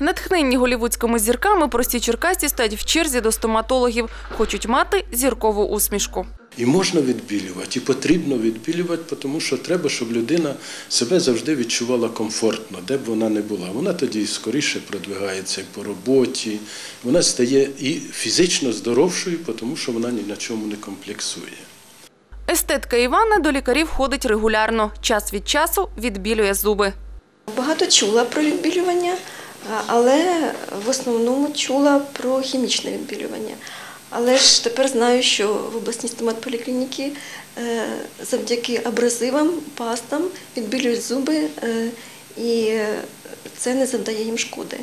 Натхненні голівудськими зірками прості черкасці стоять в черзі до стоматологів. Хочуть мати зіркову усмішку. І можна відбілювати, і потрібно відбілювати, тому що треба, щоб людина себе завжди відчувала комфортно, де б вона не була. Вона тоді скоріше продвигається по роботі, вона стає і фізично здоровшою, тому що вона ні на чому не комплексує. Естетка Івана до лікарів ходить регулярно. Час від часу відбілює зуби. Багато чула про відбілювання, але в основному чула про хімічне відбілювання. Але ж тепер знаю, що в обласній стомат поліклініки завдяки абразивам, пастам відбілюють зуби, е, і е, це не завдає їм шкоди.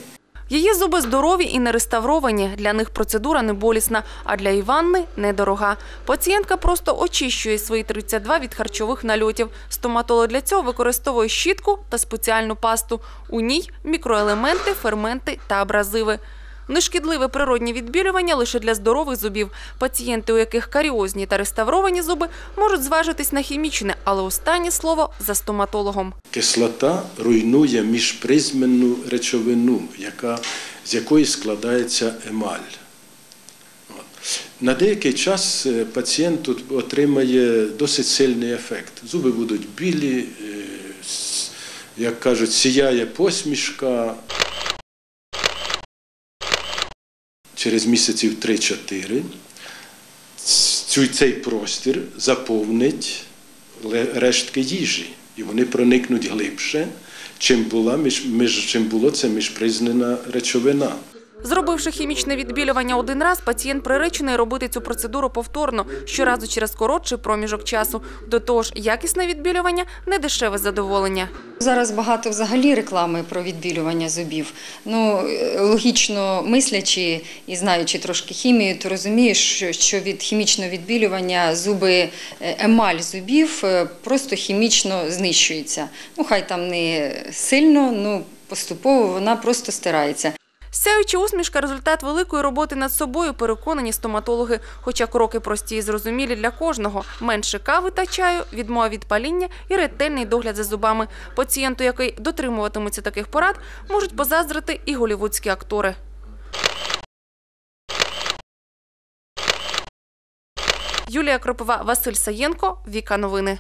Її зуби здорові і не реставровані. Для них процедура не болісна, а для Іванни недорога. Пацієнтка просто очищує свої 32 від харчових нальотів. Стоматолог для цього використовує щітку та спеціальну пасту. У ній мікроелементи, ферменти та абразиви. Нешкідливе природні відбілювання лише для здорових зубів. Пацієнти, у яких каріозні та реставровані зуби, можуть зважитись на хімічне, але останнє слово за стоматологом. Кислота руйнує міжпризменну речовину, яка, з якої складається емаль. На деякий час е, пацієнт отримає досить сильний ефект. Зуби будуть білі, е, як кажуть, сіяє посмішка. Через місяців 3-4 цю- цей простір заповнить рештки їжі, і вони проникнуть глибше, чим, була, між, чим було це міжпризнена речовина. Зробивши хімічне відбілювання один раз, пацієнт приречений робити цю процедуру повторно, щоразу через коротший проміжок часу. До того ж, якісне відбілювання – недешеве задоволення. Зараз багато взагалі реклами про відбілювання зубів. Ну, логічно мислячи і знаючи трошки хімію, то розумієш, що- від хімічного відбілювання зуби, е, емаль зубів е, просто хімічно знищується. Ну, хай там не сильно, ну поступово вона просто стирається. Сяюча усмішка – результат великої роботи над собою, переконані стоматологи. Хоча кроки прості і зрозумілі для кожного. Менше кави та чаю, відмова від паління і ретельний догляд за зубами. Пацієнту, який дотримуватиметься таких порад, можуть позаздрити і голівудські актори. Юлія Кропова, Василь Саєнко, Віка Новини.